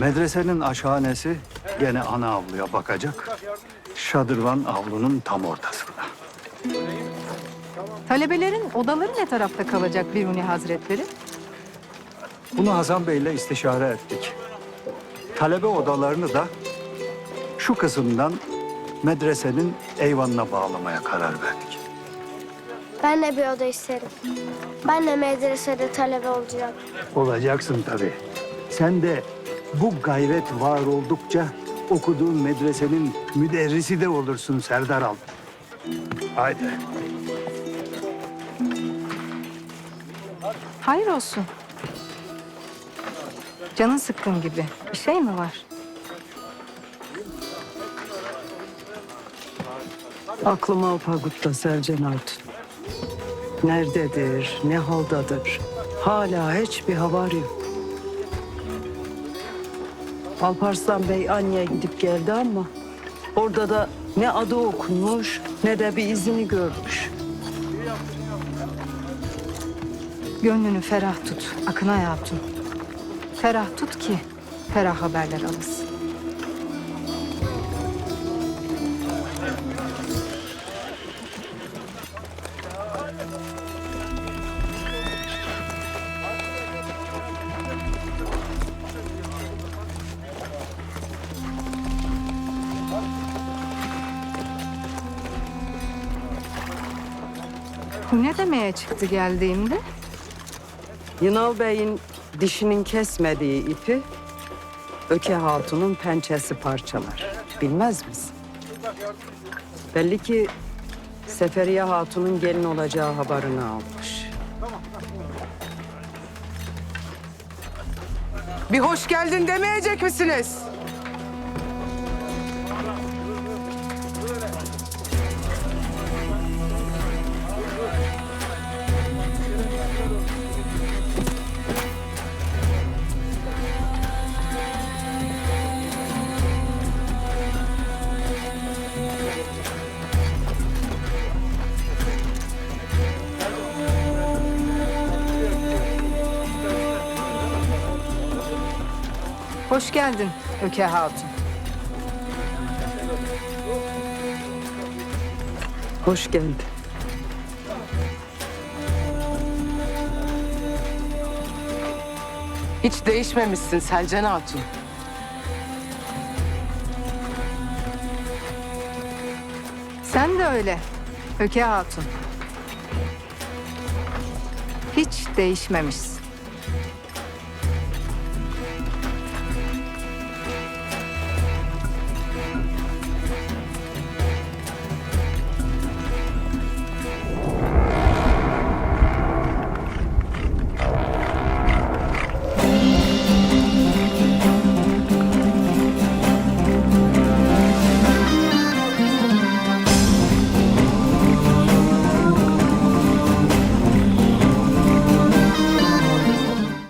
Medresenin aşhanesi gene ana avluya bakacak. Şadırvan avlunun tam ortasında. Talebelerin odaları ne tarafta kalacak Biruni Hazretleri? Bunu Hasan Bey'le istişare ettik. Talebe odalarını da şu kısımdan medresenin eyvanına bağlamaya karar verdik. Ben de bir oda isterim. Ben de medresede talebe olacağım. Olacaksın tabii. Sen de bu gayret var oldukça okuduğun medresenin müderrisi de olursun Serdar Al. Haydi. Hayır olsun. Canın sıkkın gibi. Bir şey mi var? Aklım Alpagut'ta Selcan Hatun. Nerededir, ne haldadır? Hala hiçbir haber yok. Alparslan Bey anneye gidip geldi ama orada da ne adı okunmuş ne de bir izini görmüş. Gönlünü ferah tut Akınay Hatun. Ferah tut ki ferah haberler alırsın. Ne demeye çıktı geldiğimde? Yınal Bey'in dişinin kesmediği ipi Öke Hatun'un pençesi parçalar. Bilmez misin? Belli ki Seferiye Hatun'un gelin olacağı haberini almış. Bir hoş geldin demeyecek misiniz? Hoş geldin Öke Hatun. Hoş geldin. Hiç değişmemişsin Selcan Hatun. Sen de öyle Öke Hatun. Hiç değişmemişsin.